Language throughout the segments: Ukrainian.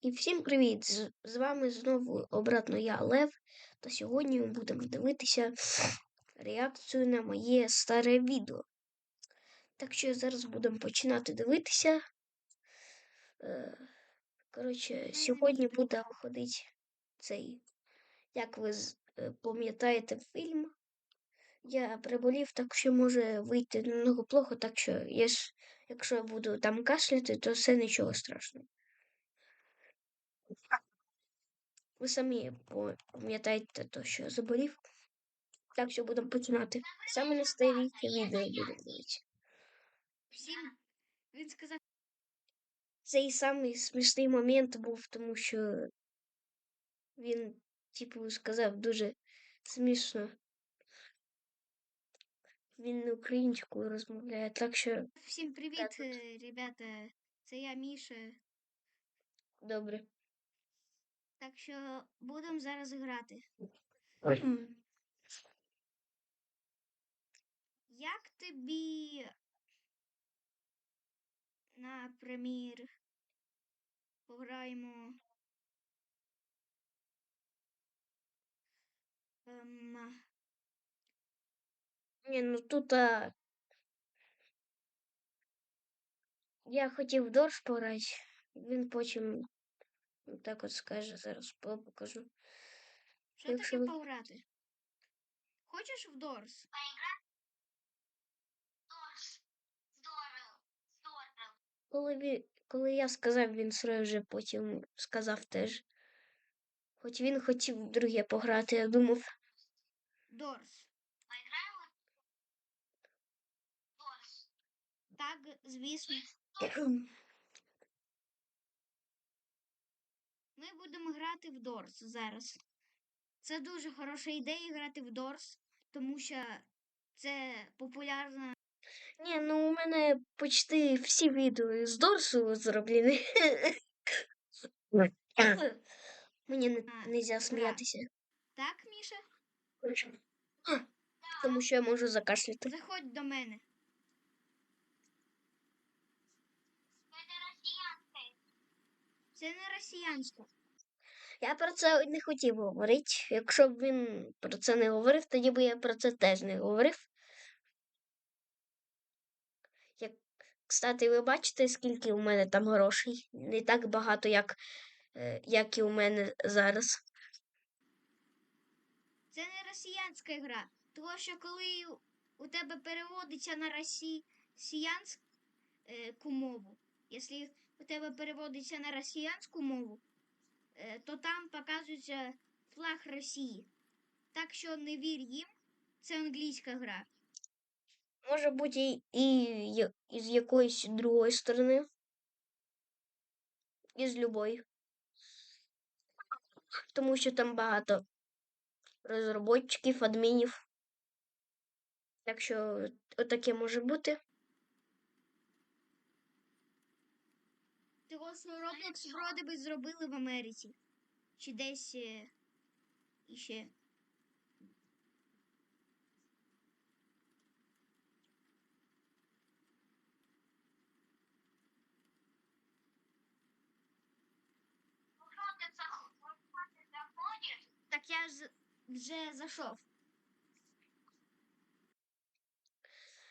І всім привіт! З, з вами знову обратно я Лев. Та сьогодні ми будемо дивитися реакцію на моє старе відео. Так що зараз будемо починати дивитися. Е, коротше, сьогодні буде виходити цей, як ви е, пам'ятаєте, фільм. Я приболів, так що може вийти немного плохо, так що я ж, якщо я буду там кашляти, то це нічого страшного. Ви самі по- пам'ятаєте то, що я заболів. Так що будемо починати. Саме настоящее відео будемо дивитися. Всім він сказав, Цей самий смішний момент був, тому що він, типу, сказав дуже смішно. Він не українською розмовляє, так що всім привіт, е, ребята. Це я Міша. добре. Так що будемо зараз грати. Як тобі, напримір, пограємо. Ем, Ні, ну тут а... я хотів дорж пограти, він потім так от скаже, зараз по- покажу. що Якщо таке пограти? Хочеш в Дорс? Коли, ві... Коли я сказав, він сразу вже потім сказав теж. Хоч він хотів друге пограти, я думав. Дорс. Так, звісно. Ми будемо грати в Дорс зараз. Це дуже хороша ідея грати в Дорс, тому що це популярна. Ні, ну у мене почти всі відео з Дорсу зроблені. Мені не можна сміятися, Так, Міша? тому що я можу закашляти. Заходь до мене. Це не росіянська. Я про це не хотів говорити. Якщо б він про це не говорив, тоді б я про це теж не говорив. Як, кстати, ви бачите, скільки у мене там грошей? Не так багато, як, е, як і у мене зараз. Це не росіянська гра. Тому що коли у- тебе переводиться на росіянську мову, якщо у тебе переводиться на росіянську мову, е, то там показується флаг Росії. Так що не вір їм, це англійська гра. Може бути і, і, із якоїсь другої сторони. Із любої. Тому що там багато розробників, адмінів. Так що отаке може бути. Що Roblox вроде би зробили в Америці. Чи десь е, іще. Так я ж вже зайшов.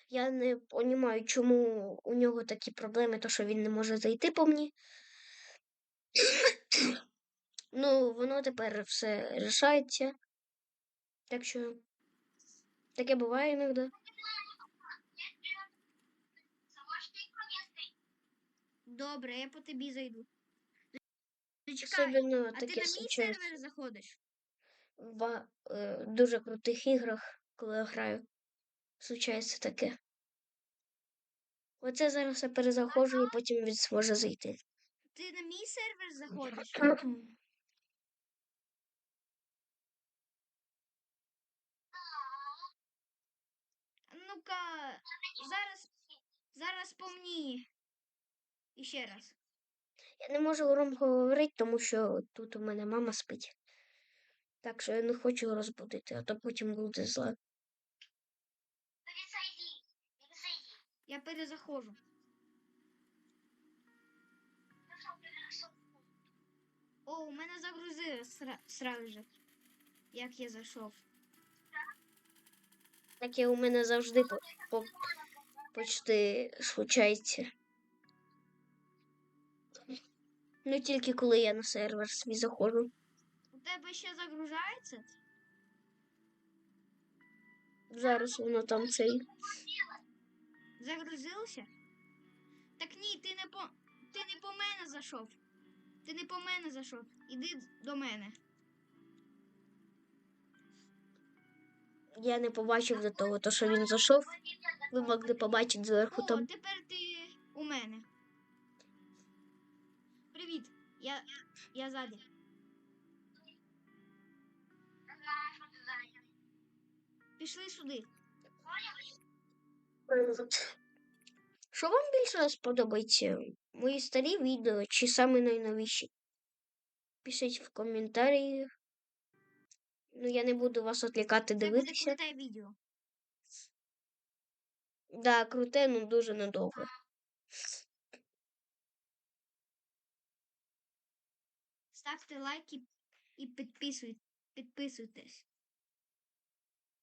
Я не розумію, чому у нього такі проблеми, то що він не може зайти по мені. ну, воно тепер все рішається. Так що таке буває іноді. Добре, я по тобі зайду. Зачекай, Особливо а ти на мій случається сервер заходиш? в е, дуже крутих іграх, коли я граю. Случається таке. Оце зараз я перезаходжу і потім він зможе зайти. Ти на мій сервер заходиш? Ну-ка, зараз, зараз помні. І ще раз. Я не можу громко говорити, тому що тут у мене мама спить. Так що я не хочу розбудити, а то потім буде зла. Я перезаходжу. мене загрузили сра- сразу же, як я зайшов. Таке у мене завжди по, по, почти случається. Ну тільки коли я на сервер свій заходжу. У тебе ще загружається? Зараз воно там цей. Загрузився? Так ні, ти не по. Ти не по мене зайшов. Ти не по мене зайшов. Іди до мене. Я не побачив до того, то що він зайшов. Ви могли побачити зверху О, там. тепер ти у мене. Привіт. Я. Я ззаді. Пішли сюди. Що вам більше сподобається? Мої старі відео чи саме найновіші? Пишіть в коментарі. Ну, я не буду вас відлікати Це буде дивитися. круте відео. Да, круте, ну дуже недовго. Ставте лайки і підписуй, підписуйтесь.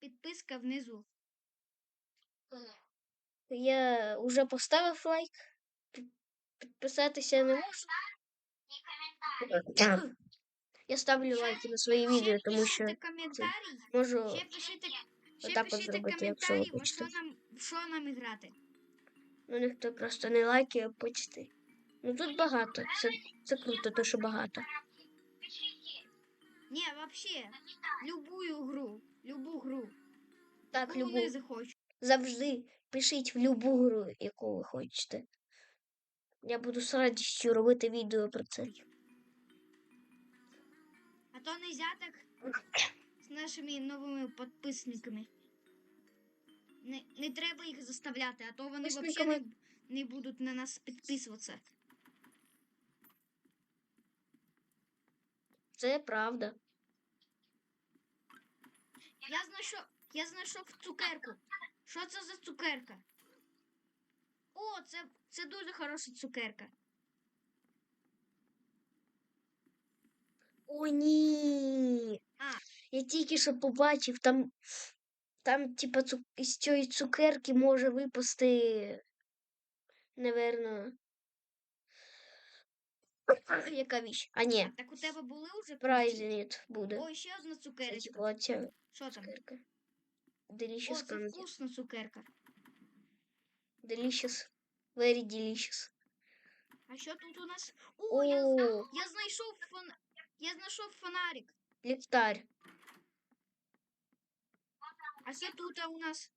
Підписка внизу. Я вже поставив лайк. Під- Підписатися не можу. Я ставлю лайки на свої відео, тому що можу. Отак от зробити, якщо ви хочете. що нам грати. Ну ніхто просто не лайки, а почти. Ну тут багато. Це, це круто, то що багато. Ні, вообще, любую гру, любу гру. Так, любу. захочу. Завжди пишіть в любу гру, яку ви хочете. Я буду з радістю робити відео про це. А то нельзя так з нашими новими підписниками. Не, не треба їх заставляти, а то вони взагалі не, не будуть на нас підписуватися. Це правда. Я знайшов, я знайшов цукерку. Що це за цукерка? О, це, це дуже хороша цукерка. О, ні. А. Я тільки що побачив, там, там типа, цу... із цієї цукерки може випасти, наверно. Яка віч? А ні, Так у тебе були вже прайзеніт буде. О, ще одна Це цукерка. Що там? цукерка. О, Delicious це candy. вкусна цукерка. Delicious. Very delicious. А що тут у нас? О, я, О, я знайшов фон... Я знайшов фонарик. ліхтар. А що тут у нас?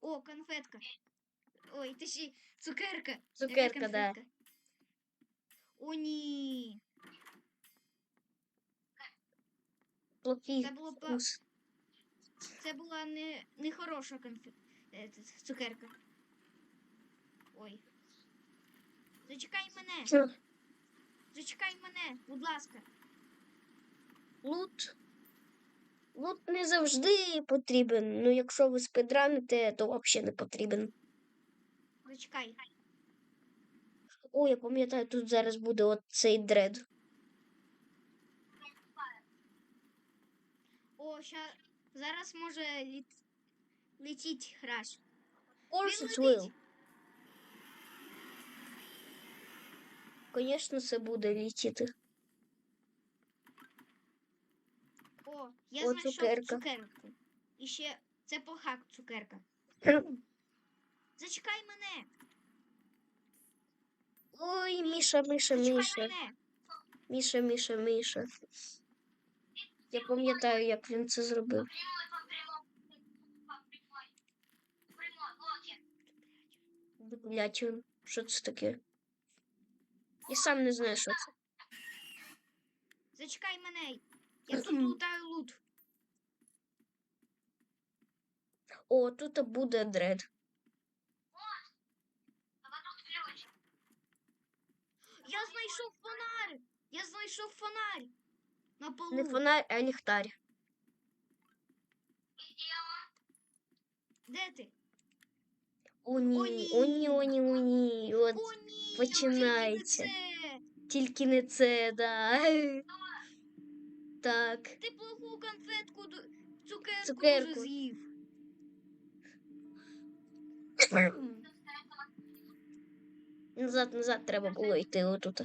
О, конфетка. Ой, точнее, цукерка. Яка Цукерка, да. конфетка? О, ні. Плохий Це було вкус. Це була не, не хороша конфе... е, цукерка. Ой. Зачекай мене. Що? Зачекай мене, будь ласка. Лут. Лут не завжди потрібен. Ну, якщо ви спидраните, то взагалі не потрібен. Зачекай. О, я пам'ятаю, тут зараз буде от цей дред. О, ща... зараз може літ... летіть Він летить. will. Звісно, це буде літіти. О, я О, знайшов цукерка. цукерку. І ще це похак цукерка. Зачекай мене. Ой, Міша, Міша, Зачекай Міша. мене. Міша, Міша, Міша. Я пам'ятаю, як він це зробив. Блять. Що це таке? Я сам не знаю, що це. Зачекай мене. Я тут лутаю лут. О, тут буде дред. Я знайшов фонарик. Я знайшов фонарик. На полу. Не фонарь, а ліхтар. Де ти? О, ні, о, ні, о, ні, о, ні. От О, ні, починається. Тільки не це, да. Так. Ти плоху конфетку цукерку, Цукерку. дуже з'їв. Назад, назад треба було йти отут.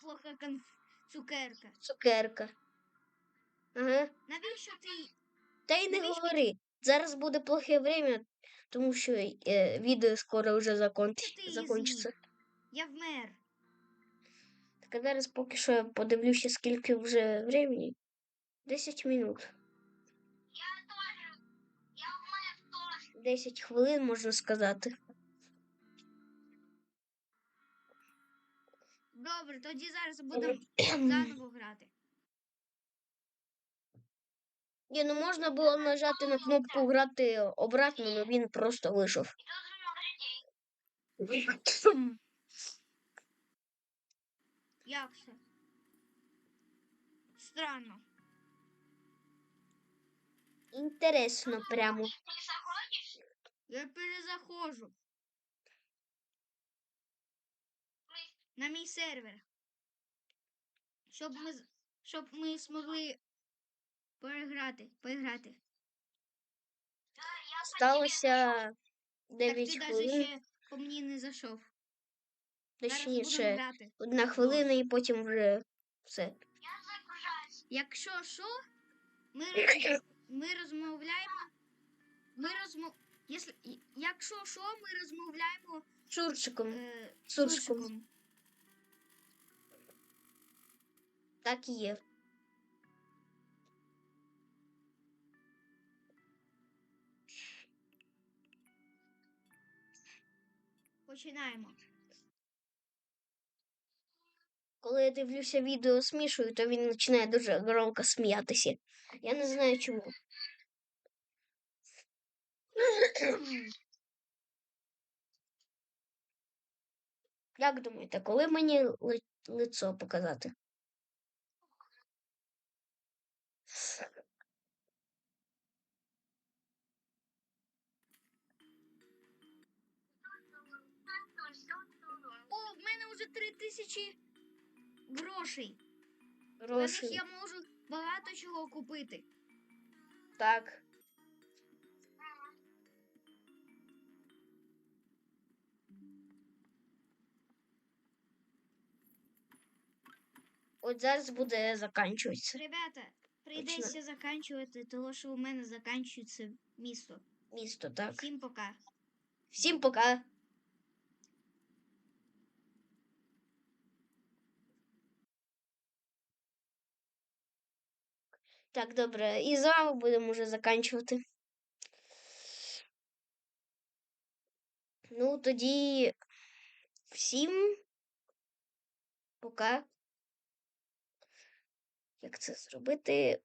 Плоха конф... цукерка. Цукерка. Ага. Навіщо ти Та й не Навіщо? говори. Зараз буде плохе время, тому що е, відео скоро вже закон... Це ти її закінчиться. Я вмер. Так а зараз поки що я подивлюся, скільки вже времени. 10 минут. Я теж. Я вмер теж. 10 хвилин, можна сказати. Добре, тоді зараз будемо заново грати. Ні, ну можна було нажати на кнопку грати обратно, але він просто вийшов. Як це? Странно. Інтересно прямо. Я перезаходжу. На мій сервер. Щоб ми, з- щоб ми змогли переграти, поіграти. Сталося Так ти хвилин, ще по мені не зайшов. Точніше, одна хвилина і потім вже все. Якщо що, ми, ми розмовляємо. Ми розмов... Якщо... Що, ми розмовляємо Чурчиком. е, Суржиком. Так і є. Починаємо. Коли я дивлюся відео з Мішою, то він починає дуже громко сміятися. Я не знаю чому. Як думаєте, коли мені лицо показати? О, в мене вже три тисячі грошей. Них я можу багато чого купити. Так. От зараз буде заканчуватися Ребята, прийдеться заканчувати, тому що у мене заканчується місто. місто, так. Всім пока. Всім пока. Так, добре. І з вами будемо вже заканчувати. Ну, тоді всім пока. Як це зробити?